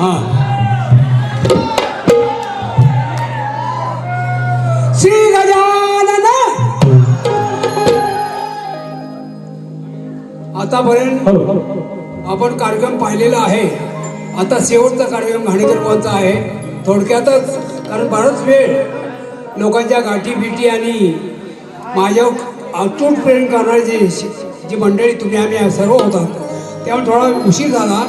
हा. श्री गजानन आतापर्यंत आपण कार्यक्रम पाहिलेला आहे. आता शेवटचा कार्यक्रम घाणेकरबांचा आहे. थोडक्यातच कारण बराच वेळ लोकांच्या गाठी बिटी आणि माझ्या अतूट प्रेम करणारी जी जी मंडळी तुम्ही आम्ही सर्व होतात त्यामुळे थोडा उशीर झाला.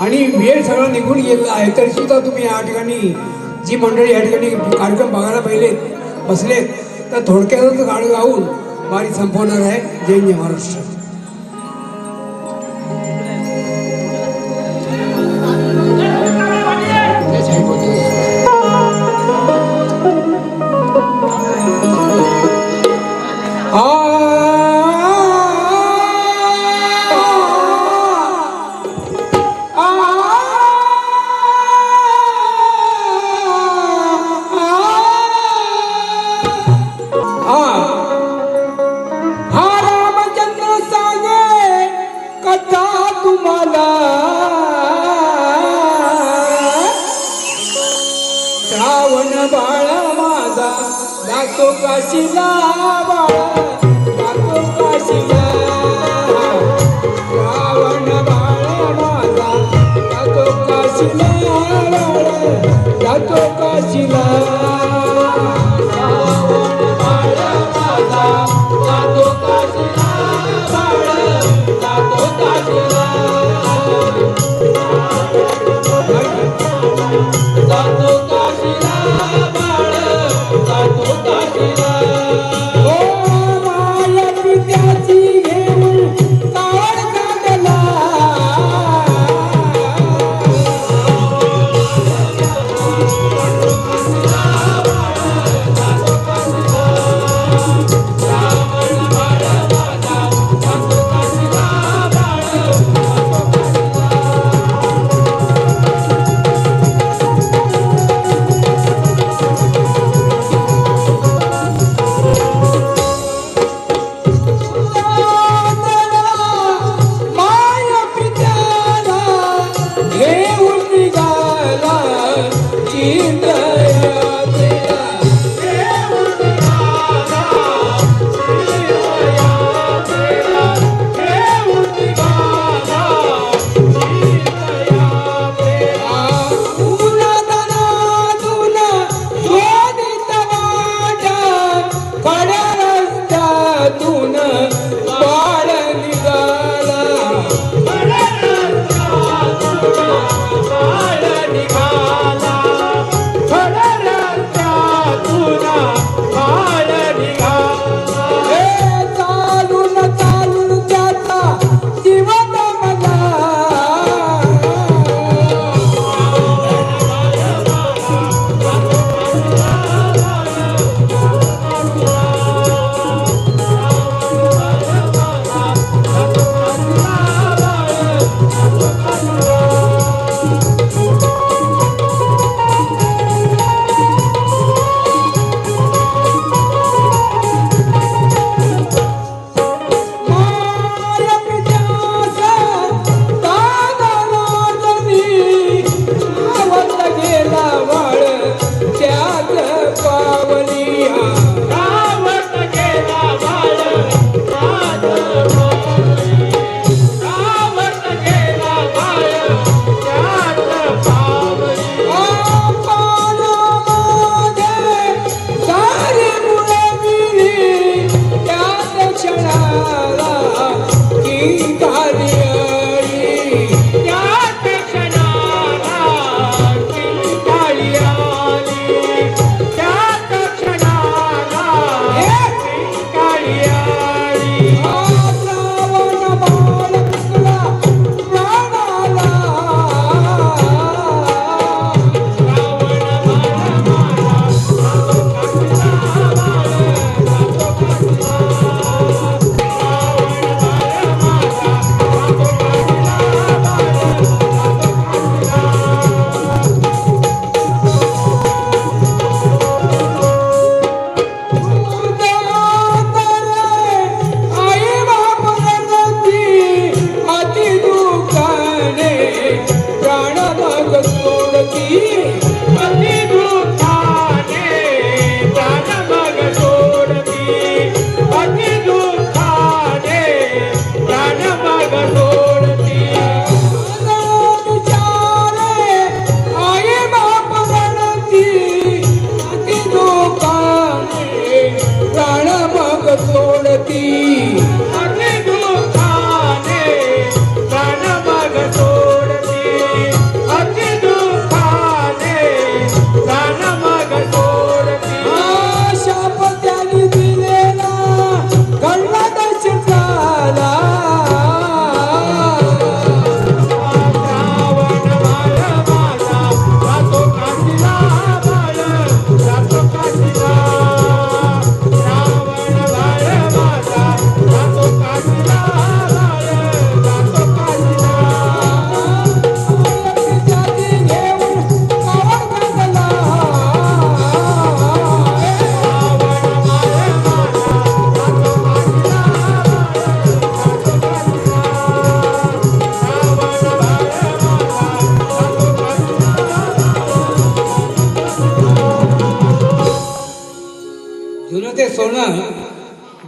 आणि वेळ सगळा निघून गेलेला आहे. तरी सुद्धा तुम्ही या ठिकाणी जी मंडळी या ठिकाणी कार्यक्रम बघायला पाहिलेत बसलेत तर थोडक्यातच गाणं गाऊन बारी संपवणार आहे. जय जय महाराष्ट्र. जातो काशीला जातो काशीला माझा जातो काशीला जातो काशीला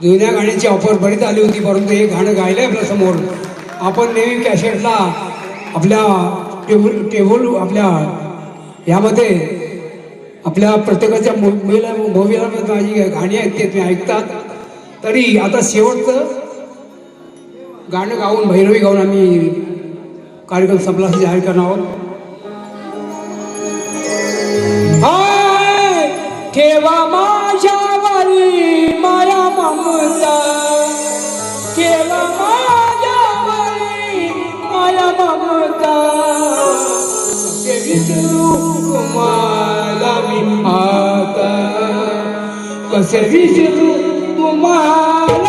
जुन्या गाण्याची ऑफर बरीच आली होती परंतु हे गाणं गायलंय आपल्यासमोर. आपण नेहमी कॅशेटला आपल्या टेबल टेबल आपल्या यामध्ये आपल्या प्रत्येकाच्या मूवीला मूवीला माझी गाणी आहेत ते तुम्ही ऐकतात. तरी आता शेवटचं गाणं गाऊन भैरवी गाऊन आम्ही कार्यक्रम संपला जाहीर करणार आहोत. ठेवा माझ्यावरी serviço do mar.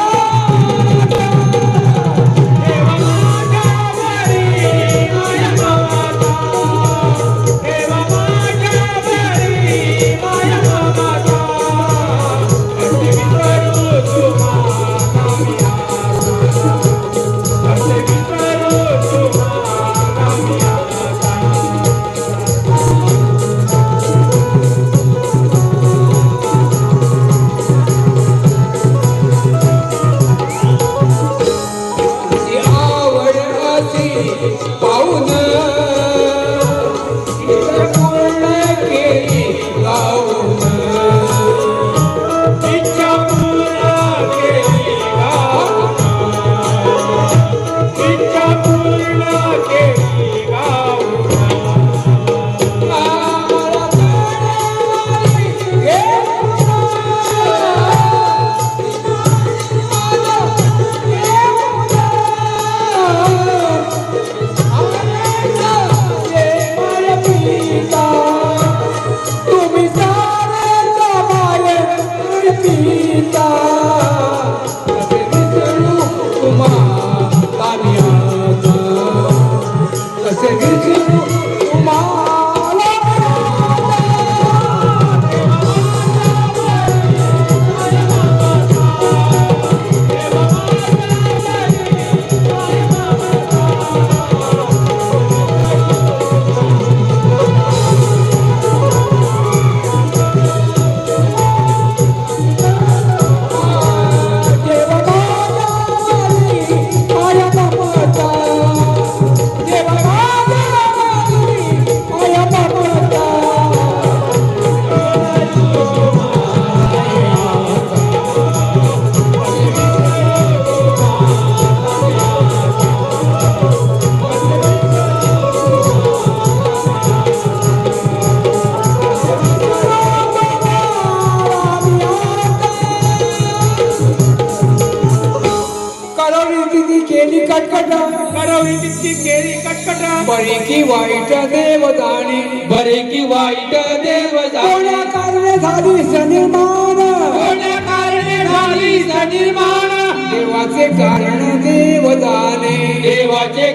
कटकट करवली तितकी केली कटकट. बरी की वाईट देवदाणी. बरे की वाईट देव कोण्या कारणे झाली सनिर्माण कोण्या कारणे झाली सनिर्माण देवाचे कारण देवाचे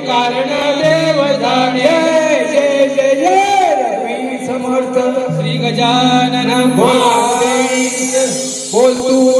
देव जाणे जय जय समर्थ. श्री गजानन महादेव. बोल तू